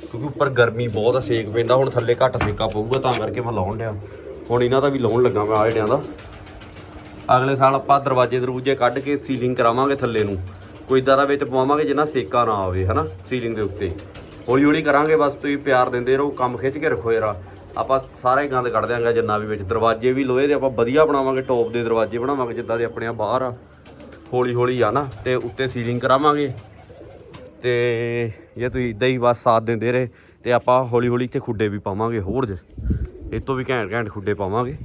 ਕਿਉਂਕਿ ਉੱਪਰ ਗਰਮੀ ਬਹੁਤ ਆ, ਸੇਕ ਪੈਂਦਾ, ਹੁਣ ਥੱਲੇ ਘੱਟ ਸੇਕਾ ਪਊਗਾ, ਤਾਂ ਕਰਕੇ ਮੈਂ ਲਾਉਣ ਡਿਆ। ਹੁਣ ਇਹਨਾਂ ਦਾ ਵੀ ਲਾਉਣ ਲੱਗਾ ਮੈਂ, ਆਹ ਜਿਹੜਿਆਂ ਦਾ। ਅਗਲੇ ਸਾਲ ਆਪਾਂ ਦਰਵਾਜ਼ੇ ਦਰੂਜੇ ਕੱਢ ਕੇ ਸੀਲਿੰਗ ਕਰਾਵਾਂਗੇ ਥੱਲੇ ਨੂੰ। ਕੋਈ ਇਦਾਂ ਵਿੱਚ ਪਵਾਵਾਂਗੇ ਜਿੰਨਾ ਸੇਕਾ ਨਾ ਆਵੇ, ਹਨਾ? ਸੀਲਿੰਗ ਦੇ ਉੱਤੇ। ਹੌਲੀ ਹੌਲੀ ਕਰਾਂਗੇ ਬਸ, ਤੁਸੀਂ ਪਿਆਰ ਦਿੰਦੇ ਰਹੋ, ਕੰਮ ਖਿੱਚ ਕੇ ਰੱਖੋ ਯਾਰਾ। ਆਪਾਂ ਸਾਰਾ ਹੀ ਗੰਦ ਕੱਢ ਦਿਆਂਗੇ ਜਿੰਨਾ ਵੀ ਵਿੱਚ। ਦਰਵਾਜ਼ੇ ਵੀ ਲੋਹੇ ਦੇ, ਆਪਾਂ ਵਧੀਆ ਬਣਾਵਾਂਗੇ ਟੌਪ ਦੇ ਦਰਵਾਜ਼ੇ ਬਣਾਵਾਂਗੇ, ਜਿੱਦਾਂ ਦੇ ਆਪਣੇ ਆ ਬਾਹਰ ਆ। ਹੌਲੀ ਹੌਲੀ ਆ ਨਾ, ਤੇ ਉੱਤੇ ਸੀਲਿੰਗ ਕਰਾਵਾਂਗੇ। ਤੇ ਜੇ ਤੁਸੀਂ ਇਦਾਂ ਹੀ ਬਸ ਸਾਥ ਦਿੰਦੇ ਰਹੇ, ਤੇ ਆਪਾਂ ਹੌਲੀ ਹੌਲੀ ਇੱਥੇ ਖੁੱਡੇ ਵੀ ਪਾਵਾਂਗੇ ਹੋਰ ਜੇ। ਇਹ ਤੋਂ ਵੀ ਘੈਂਟ ਘੈਂਟ ਖੁੱਡੇ ਪਾਵਾਂਗੇ।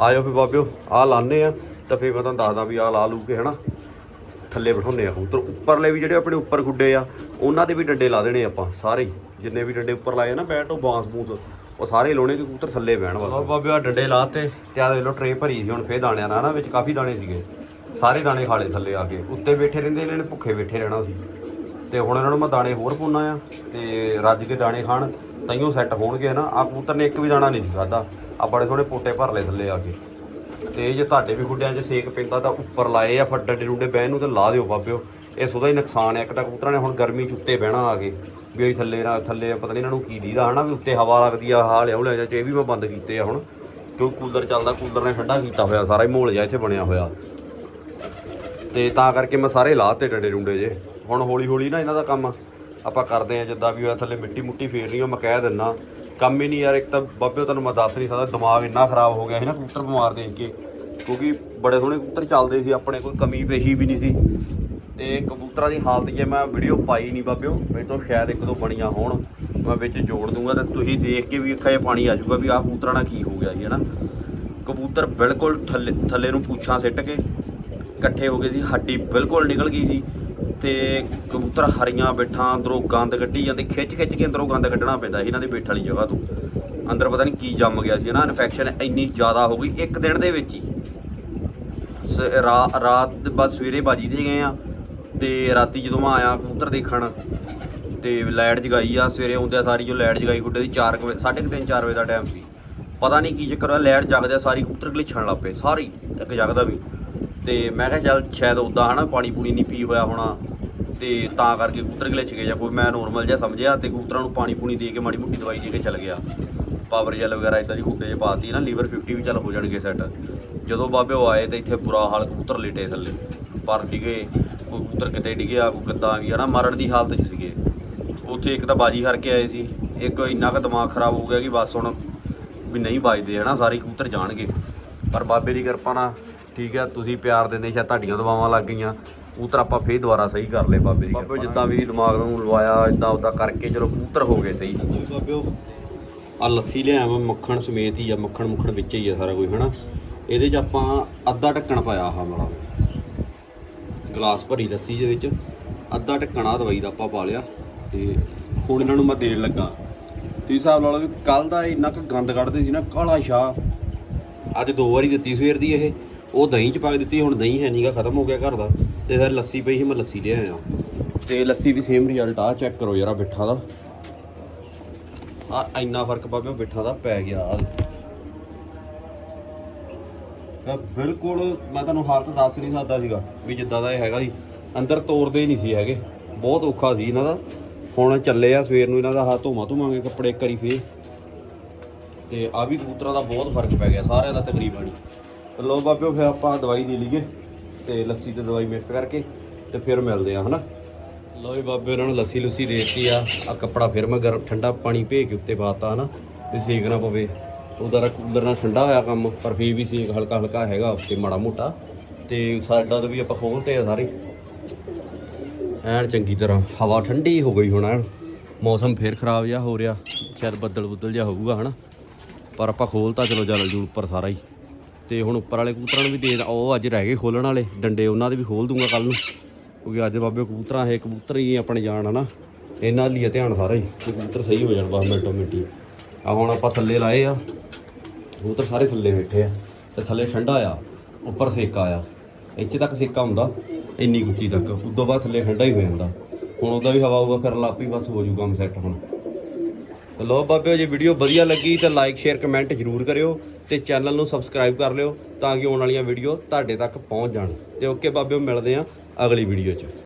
ਆਇਓ ਫੇ ਬਾਬਿਓ ਆ ਲਾਣੇ ਆ, ਤਾਂ ਫੇ ਮੈਂ ਤੁਹਾਨੂੰ ਦੱਸਦਾ ਵੀ ਆ ਲਾ ਲੂ ਕੇ ਹਨਾ? ਥੱਲੇ ਬਿਠਾਉਨੇ ਆ ਕਬੂਤਰ ਉੱਪਰਲੇ ਵੀ ਜਿਹੜੇ ਆਪਣੇ ਉੱਪਰ ਗੁੱਡੇ ਆ, ਉਹਨਾਂ ਦੇ ਵੀ ਡੰਡੇ ਲਾ ਦੇਣੇ ਆਪਾਂ, ਸਾਰੇ ਹੀ। ਜਿੰਨੇ ਵੀ ਡੰਡੇ ਉੱਪਰ ਲਾਏ ਨਾ, ਬੈਟ, ਉਹ ਬਾਂਸ, ਬੂਸ, ਉਹ ਸਾਰੇ ਲਾਉਣੇ ਕਿ ਕਬੂਤਰ ਥੱਲੇ ਬਹਿਣ ਵਾਸਤੇ ਬਾਬੇ ਆ ਡੰਡੇ ਲਾਤੇ, ਤੇ ਆ ਦੇਖ ਲਓ ਟਰੇ ਭਰੀ ਸੀ ਹੁਣ, ਫੇਰ ਦਾਣਿਆਂ ਨਾਲ ਨਾ, ਵਿੱਚ ਕਾਫੀ ਦਾਣੇ ਸੀਗੇ। ਸਾਰੇ ਦਾਣੇ ਖਾਲੇ ਥੱਲੇ ਆ ਕੇ। ਉੱਤੇ ਬੈਠੇ ਰਹਿੰਦੇ, ਇਹਨਾਂ ਨੇ ਭੁੱਖੇ ਬੈਠੇ ਰਹਿਣਾ ਸੀ। ਤੇ ਹੁਣ ਇਹਨਾਂ ਨੂੰ ਮੈਂ ਦਾਣੇ ਹੋਰ ਪਾਉਣਾ ਆ, ਤੇ ਰੱਜ ਕੇ ਦਾਣੇ ਖਾਣ, ਤਾਈਓ ਸੈੱਟ ਹੋਣਗੇ ਨਾ ਆ ਕਬੂਤਰ ਨੇ ਇੱਕ ਵੀ ਦਾਣਾ ਨਹੀਂ ਸੀ ਖਾਦਾ ਆ ਬੜੇ ਸੋਹਣੇ ਪੋਟੇ ਭਰ ਲਏ ਥੱਲੇ ਆ ਕੇ। ਤੇ ਜੇ ਤੁਹਾਡੇ ਵੀ ਗੁੱਡਿਆਂ 'ਚ ਸੇਕ ਪੈਂਦਾ ਤਾਂ ਉੱਪਰ ਲਾਏ ਆ ਫੱਡੇ ਡੰਡੇ ਬਹਿਣ ਨੂੰ ਤੇ ਲਾ ਦਿਓ ਬਾਬਿਓ। ਇਹ ਸੁਦਾ ਹੀ ਨੁਕਸਾਨ ਹੈ ਇੱਕ ਤਾਂ ਕਬੂਤਰਾਂ ਨੇ ਹੁਣ ਗਰਮੀ 'ਚ ਉੱਤੇ ਬਹਿਣਾ ਆ ਕੇ, ਵੀ ਅਸੀਂ ਥੱਲੇ ਨਾ ਥੱਲੇ ਪਤਾ ਨਹੀਂ ਇਹਨਾਂ ਨੂੰ ਕੀ ਦੀਦਾ ਹਨਾ, ਵੀ ਉੱਤੇ ਹਵਾ ਲੱਗਦੀ ਆ ਹਾਲ ਲਿਆਉ ਲੈ ਜਾ ਇਹ ਵੀ ਮੈਂ ਬੰਦ ਕੀਤੇ ਆ ਹੁਣ। ਕਿਉਂਕਿ ਕੂਲਰ ਚੱਲਦਾ, ਕੂਲਰ ਨੇ ਠੰਡਾ ਕੀਤਾ ਹੋਇਆ, ਸਾਰਾ ਹੀ ਮਾਹੌਲ ਜਿਹਾ ਇੱਥੇ ਬਣਿਆ ਹੋਇਆ। ਤੇ ਤਾਂ ਕਰਕੇ ਮੈਂ ਸਾਰੇ ਲਾਤੇ ਡੰਡੇ ਡੁੰਡੇ ਜੇ। ਹੁਣ ਹੌਲੀ ਹੌਲੀ ਨਾ ਇਹਨਾਂ ਦਾ ਕੰਮ ਆਪਾਂ ਕਰਦੇ ਆ, ਜਿੱਦਾਂ ਵੀ ਹੋਇਆ, ਥੱਲੇ ਮਿੱਟੀ ਮੁੱਟੀ ਫੇਰਨੀ ਆ, ਮੈਂ ਕਹਿ ਦਿੰਨਾ। ਕੰਮ ਹੀ ਨਹੀਂ ਯਾਰ, ਇੱਕ ਤਾਂ ਬਾਬੇ ਤੁਹਾਨੂੰ ਮੈਂ ਦੱਸ ਨਹੀਂ ਸਕਦਾ, ਦਿਮਾਗ ਇੰਨਾ ਖਰਾਬ ਹੋ ਗਿਆ ਸੀ ਨਾ ਕਬੂਤਰ ਬਿਮਾਰ ਦੇਖ ਕੇ, ਕਿਉਂਕਿ ਬੜੇ ਸੋਹਣੇ ਕਬੂਤਰ ਚੱਲਦੇ ਸੀ, ਆਪਣੇ ਕੋਈ ਕਮੀ ਪੇਸ਼ੀ ਵੀ ਨਹੀਂ ਸੀ। ਤੇ ਕਬੂਤਰਾਂ ਦੀ ਹਾਲਤ ਜੇ ਮੈਂ ਵੀਡੀਓ ਪਾਈ ਨਹੀਂ ਬਾਬਿਓ ਮੇਰੇ ਤੋਂ ਸ਼ਾਇਦ ਇੱਕ ਦੋ ਬਣੀਆਂ ਹੋਣ, ਮੈਂ ਵਿੱਚ ਜੋੜ ਦੂੰਗਾ ਤੇ ਤੁਸੀਂ ਦੇਖ ਕੇ ਵੀ ਅੱਖਾਂ 'ਚ ਪਾਣੀ ਆ ਜਾਊਗਾ ਵੀ ਆਹ ਕਬੂਤਰਾਂ ਨਾਲ ਕੀ ਹੋ ਗਿਆ ਜੀ ਹਨਾ। ਕਬੂਤਰ ਬਿਲਕੁਲ ਥੱਲੇ ਥੱਲੇ ਨੂੰ ਪੂਛਾਂ ਸਿੱਟ ਕੇ ਇਕੱਠੇ ਹੋ ਗਏ ਸੀ, ਹੱਡੀ ਬਿਲਕੁਲ ਨਿਕਲ ਗਈ ਸੀ। ਤੇ ਕਬੂਤਰ ਹਰੀਆਂ ਬੈਠਾਂ, ਅੰਦਰੋਂ ਗੰਦ ਕੱਢੀ ਜਾਂਦੇ ਖਿੱਚ ਖਿੱਚ ਕੇ ਅੰਦਰੋਂ ਗੰਦ ਕੱਢਣਾ ਪੈਂਦਾ ਸੀ ਇਹਨਾਂ ਦੇ ਬੈਠ ਵਾਲੀ ਜਗ੍ਹਾ ਤੋਂ। ਅੰਦਰ ਪਤਾ ਨਹੀਂ ਕੀ ਜੰਮ ਗਿਆ ਸੀ ਨਾ ਇਨਫੈਕਸ਼ਨ ਇੰਨੀ ਜ਼ਿਆਦਾ ਹੋ ਗਈ, ਇੱਕ ਦਿਨ ਦੇ ਵਿੱਚ ਹੀ। ਸ- ਰਾ- ਰਾਤ ਬਸ ਸਵੇਰੇ ਬਾਜੀ ਤੇ ਗਏ ਆ, ਤੇ ਰਾਤੀ ਜਦੋਂ ਮੈਂ ਆਇਆ ਕਬੂਤਰ ਦੇਖਣ, ਤੇ ਲਾਈਟ ਜਗਾਈ ਆ, ਸਵੇਰੇ ਆਉਂਦਿਆਂ ਸਾਰੀ ਜੋ ਲਾਈਟ ਜਗਾਈ ਗੁੱਡੇ ਦੀ 4 ਵਜੇ 3:30 4 ਵਜੇ ਦਾ ਟਾਈਮ ਸੀ। ਪਤਾ ਨਹੀਂ ਕੀ ਚੱਕਰ ਆ ਲਾਈਟ ਜਗਦਿਆ ਸਾਰੀ ਕਬੂਤਰ ਗਲਿਛਣ ਲੱਗ ਪਏ, ਸਾਰੀ, ਇੱਕ ਜਗਦਾ ਵੀ। ਤੇ ਮੈਂ ਕਿਹਾ ਚੱਲ ਸ਼ਾਇਦ ਉਦਾਂ ਹਨਾ, ਪਾਣੀ ਪੂਣੀ ਨਹੀਂ ਪੀ ਹੋਇਆ ਹੋਣਾ। ਤੇ ਤਾਂ ਕਰਕੇ ਕਬੂਤਰ ਗਲਿਛ ਗਏ ਜਾਂ ਕੋਈ ਮੈਂ ਨੋਰਮਲ ਜਿਹਾ ਸਮਝਿਆ ਤੇ ਕਬੂਤਰਾਂ ਨੂੰ ਪਾਣੀ ਪੂਣੀ ਦੇ ਕੇ ਮਾੜੀ ਮੋਟੀ ਦਵਾਈ ਦੇ ਕੇ ਚੱਲ ਗਿਆ। ਪਾਵਰ ਜੈਲ ਵਗੈਰਾ ਇਦਾਂ ਦੀ ਖੁੱਡੇ 'ਚ ਪਾਤੀ ਨਾ ਲੀਵਰ 50 ਵੀ ਚੱਲ ਹੋ ਜਾਣਗੇ ਸੈੱਟ ਜਦੋਂ ਬਾਬੇ ਉਹ ਆਏ ਤਾਂ ਇੱਥੇ ਬੁਰਾ ਹਾਲ ਕਬੂਤਰ ਲੇਟੇ ਥੱਲੇ। ਪਰ ਡਿਗੇ, ਕੋਈ ਕਬੂਤਰ ਕਿਤੇ ਡਿਗਿਆ, ਕੋਈ ਕਿੱਦਾਂ ਵੀ ਹਨਾ, ਮਰਨ ਦੀ ਹਾਲਤ 'ਚ ਸੀਗੇ। ਉੱਥੇ ਇੱਕ ਤਾਂ ਬਾਜੀ ਹਰ ਕੇ ਆਏ ਸੀ, ਇੱਕ ਇੰਨਾ ਕੁ ਦਿਮਾਗ ਖਰਾਬ ਹੋ ਗਿਆ ਕਿ ਬਸ ਹੁਣ ਵੀ ਨਹੀਂ ਵੱਜਦੇ, ਹਨਾ, ਸਾਰੇ ਕਬੂਤਰ ਜਾਣਗੇ। ਪਰ ਬਾਬੇ ਦੀ ਕਿਰਪਾ ਨਾਲ ਠੀਕ ਹੈ ਤੁਸੀਂ ਪਿਆਰ ਦਿੰਦੇ ਸ਼ਾਇਦ ਤੁਹਾਡੀਆਂ ਦਵਾਵਾਂ ਲੱਗ ਗਈਆਂ। ਕਬੂਤਰ ਆਪਾਂ ਫੇਰ ਦੁਬਾਰਾ ਸਹੀ ਕਰ ਲਏ ਬਾਬੇ ਦੀ ਬਾਬੇ ਜਿੱਦਾਂ ਵੀ ਦਿਮਾਗ ਨੂੰ ਲਵਾਇਆ ਇਦਾਂ ਉਦਾਂ ਕਰਕੇ ਚਲੋ ਕਬੂਤਰ ਹੋ ਗਏ ਸਹੀ। ਬਾਬਿਓ ਆ ਲੱਸੀ ਲਿਆਇਆ ਮੈਂ ਮੱਖਣ ਸਮੇਤ ਹੀ ਆ ਮੱਖਣ ਮੁੱਖਣ ਵਿੱਚ ਹੀ ਆ ਸਾਰਾ ਕੁਝ ਹਨਾ? ਇਹਦੇ 'ਚ ਆਪਾਂ ਅੱਧਾ ਢੱਕਣ ਪਾਇਆ ਆਹ ਵਾਲਾ। ਗਲਾਸ ਭਰੀ ਲੱਸੀ ਦੇ ਵਿੱਚ ਅੱਧਾ ਢੱਕਣ ਆ ਦਵਾਈ ਦਾ ਆਪਾਂ ਪਾ ਲਿਆ ਤੇ ਹੁਣ ਇਹਨਾਂ ਨੂੰ ਮੈਂ ਦੇਣ ਲੱਗਾ। ਤੁਸੀਂ ਹਿਸਾਬ ਲਾ ਲਓ ਵੀ ਕੱਲ ਦਾ ਇੰਨਾ ਕੁ ਗੰਦ ਕੱਢਦੇ ਸੀ ਨਾ ਕਾਲਾ ਸ਼ਾਹ। ਅੱਜ ਦੋ ਵਾਰੀ ਦਿੱਤੀ ਸਵੇਰ ਦੀ ਇਹ ਉਹ ਦਹੀਂ ਚ ਪਾ ਕੇ ਦਿੱਤੀ ਹੁਣ ਦਹੀਂ ਹੈ ਨਹੀਂਗਾ ਖਤਮ ਹੋ ਗਿਆ ਘਰ ਦਾ। ਤੇ ਫਿਰ ਲੱਸੀ ਪਈ ਸੀ, ਮੈਂ ਲੱਸੀ ਲਿਆਇਆ ਤੇ ਲੱਸੀ ਵੀ ਸੇਮ ਰਿਜ਼ਲਟ ਆ ਚੈੱਕ ਕਰੋ ਜਰਾ ਬਿੱਠਾ ਦਾ। ਆ ਇੰਨਾ ਫ਼ਰਕ ਬਾਬੇ ਬਿੱਠਾ ਦਾ ਪੈ ਗਿਆ। ਤਾਂ ਬਿਲਕੁਲ ਮੈਂ ਤੁਹਾਨੂੰ ਹਾਲਤ ਦੱਸ ਨਹੀਂ ਸਕਦਾ ਸੀਗਾ ਵੀ ਜਿੱਦਾਂ ਦਾ ਇਹ ਹੈਗਾ ਸੀ। ਅੰਦਰ ਤੋੜਦੇ ਹੀ ਨਹੀਂ ਸੀ ਹੈਗੇ। ਬਹੁਤ ਔਖਾ ਸੀ ਇਹਨਾਂ ਦਾ। ਹੁਣ ਚੱਲੇ ਆ ਸਵੇਰ ਨੂੰ ਇਹਨਾਂ ਦਾ ਹੱਥ ਧੋਵਾਂ ਧੋਵਾਂਗੇ ਕੱਪੜੇ ਕਰੀ ਵਾਰੀ ਫੇਰ। ਤੇ ਆ ਵੀ ਕਬੂਤਰਾਂ ਦਾ ਬਹੁਤ ਫ਼ਰਕ ਪੈ ਗਿਆ, ਸਾਰਿਆਂ ਦਾ ਤਕਰੀਬਨ। ਹੀ ਲੋ ਬਾਬਿਓ ਫਿਰ ਆਪਾਂ ਦਵਾਈ ਦੇ ਲਈਏ। ਤੇ ਲੱਸੀ ਤੇ ਦਵਾਈ ਮਿਕਸ ਕਰਕੇ ਤੇ ਫਿਰ ਮਿਲਦੇ ਆ ਹਨਾ? ਲੋ ਵੀ ਬਾਬੇ, ਉਹਨਾਂ ਨੂੰ ਲੱਸੀ ਲੁੱਸੀ ਦੇ ਦਿੱਤੀ ਆ। ਆ ਕੱਪੜਾ ਫਿਰ ਮੈਂ ਗਰਮ, ਠੰਡਾ ਪਾਣੀ ਭੇ ਕੇ ਉੱਤੇ ਪਾਤਾ ਹਨਾ? ਤੇ ਸੇਕ ਨਾ ਪਵੇ। ਉਹਦਾ ਤਾਂ ਕੂਲਰ ਨਾਲ ਠੰਡਾ ਹੋਇਆ ਕੰਮ, ਪਰ ਫੇਰ ਵੀ ਸੇਕ ਹਲਕਾ ਹਲਕਾ ਹੈਗਾ ਉੱਤੇ, ਮਾੜਾ ਮੋਟਾ। ਤੇ ਸਾਡਾ ਤਾਂ ਵੀ ਆਪਾਂ ਖੋਲਤੇ ਆ ਸਾਰੇ। ਐਨ ਚੰਗੀ ਤਰ੍ਹਾਂ ਹਵਾ ਠੰਡੀ ਹੋ ਗਈ ਹੁਣ ਐਨ। ਮੌਸਮ ਫੇਰ ਖਰਾਬ ਜਿਹਾ ਹੋ ਰਿਹਾ। ਸ਼ਾਇਦ ਬੱਦਲ ਬੁੱਦਲ ਜਿਹਾ ਹੋਊਗਾ, ਹਨਾ? ਪਰ ਆਪਾਂ ਖੋਲਤਾ ਚਲੋ ਜਲ ਜੂ ਉੱਪਰ ਸਾਰਾ ਹੀ। ਤੇ ਹੁਣ ਉੱਪਰ ਵਾਲੇ ਕਬੂਤਰਾਂ ਨੂੰ ਵੀ ਦੇ ਉਹ ਅੱਜ ਰਹਿ ਗਏ ਖੋਲਣ ਵਾਲੇ। ਡੰਡੇ ਉਹਨਾਂ ਦੇ ਵੀ ਖੋਲ ਦੂੰਗਾ ਕੱਲ ਨੂੰ। ਕਿਉਂਕਿ ਅੱਜ ਬਾਬੇ ਕਬੂਤਰਾਂ, ਇਹ ਕਬੂਤਰ ਹੀ ਆਪਣੇ ਜਾਣ ਹਨਾ ਇਹਨਾਂ ਲਈ ਆ ਧਿਆਨ ਸਾਰਾ ਹੀ। ਕਬੂਤਰ ਸਹੀ ਹੋ ਜਾਣ ਬਸ ਮਿੰਟੋ ਮਿੰਟੀ। ਆ ਹੁਣ ਆਪਾਂ ਥੱਲੇ ਲਾਏ ਆ। ਕਬੂਤਰ ਸਾਰੇ ਥੱਲੇ ਬੈਠੇ ਆ। ਤੇ ਥੱਲੇ ਠੰਡਾ ਆ। ਉੱਪਰ ਸੇਕਾ ਆ। ਇੱਥੇ ਤੱਕ ਸੇਕਾ ਹੁੰਦਾ। ਇੰਨੀ ਗੁੱਤੀ ਤੱਕ। ਉਦੋਂ ਬਾਅਦ ਥੱਲੇ ਠੰਡਾ ਹੀ ਹੋ ਜਾਂਦਾ। ਹੁਣ ਉਹਦਾ ਵੀ ਹਵਾ ਹੋਊਗਾ, ਫਿਰ ਲਾਪੀ ਬਸ ਹੋ ਜੂ ਕੰਮ ਸੈੱਟ ਹੁਣ। ਤੇ ਲੋ ਬਾਬਿਓ ਜੇ ਵੀਡੀਓ ਵਧੀਆ ਲੱਗੀ ਤਾਂ ਲਾਈਕ ਸ਼ੇਅਰ ਕਮੈਂਟ ਜ਼ਰੂਰ ਕਰਿਓ। ਤੇ ਚੈਨਲ ਨੂੰ ਸਬਸਕ੍ਰਾਈਬ ਕਰ ਲਿਓ ਤਾਂ ਕਿ ਆਉਣ ਵਾਲੀਆਂ ਵੀਡੀਓ ਤੁਹਾਡੇ ਤੱਕ ਪਹੁੰਚ ਜਾਣ। ਤੇ ਓਕੇ ਬਾਬਿਓ, ਮਿਲਦੇ ਆ ਅਗਲੀ ਵੀਡੀਓ 'ਚ।